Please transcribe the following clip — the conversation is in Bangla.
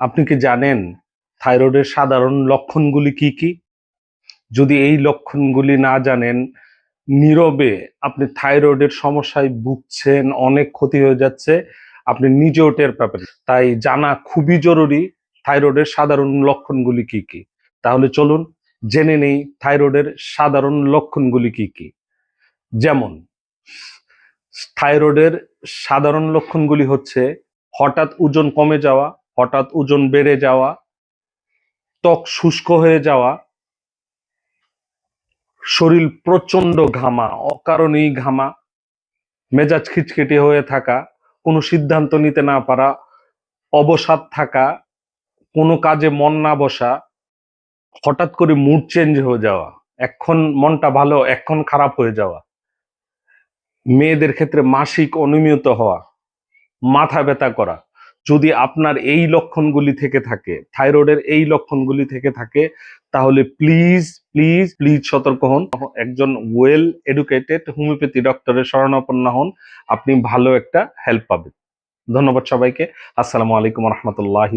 আপনি কি জানেন থাইরয়েডের সাধারণ লক্ষণগুলি কি কি? যদি এই লক্ষণগুলি না জানেন, নীরবে আপনি থাইরয়েডের সমস্যায় ভুগছেন, অনেক ক্ষতি হয়ে যাচ্ছে, আপনি নিজেও টের পাবেন। তাই জানা খুবই জরুরি থাইরয়েডের সাধারণ লক্ষণগুলি কি কি। তাহলে চলুন জেনে নেই থাইরয়েডের সাধারণ লক্ষণগুলি কি কি। যেমন, থাইরয়েডের সাধারণ লক্ষণগুলি হচ্ছে হঠাৎ ওজন কমে যাওয়া হঠাৎ ওজন বেড়ে যাওয়া, ত্বক শুষ্ক হয়ে যাওয়া, শরীর প্রচণ্ড ঘামা, অকারণেই ঘামা, মেজাজ খিটখিটে হয়ে থাকা, কোনো সিদ্ধান্ত নিতে না পারা, অবসাদ থাকা, কোনো কাজে মন না বসা, হঠাৎ করে মুড চেঞ্জ হয়ে যাওয়া, এখন মনটা ভালো, এখন খারাপ হয়ে যাওয়া। মেয়েদের ক্ষেত্রে মাসিক অনিয়মিত হওয়া, মাথা ব্যথা করা যদি আপনার এই লক্ষণগুলি থেকে থাকে, থাইরয়েডের এই লক্ষণগুলি থেকে থাকে, তাহলে প্লিজ প্লিজ প্লিজ সতর্ক হন। একজন ওয়েল এডুকেটেড হোমিওপ্যাথি ডক্টরের শরণাপন্ন হন। আপনি ভালো একটা হেল্প পাবেন। ধন্যবাদ সবাইকে। আসসালামু আলাইকুম রহমতুল্লাহি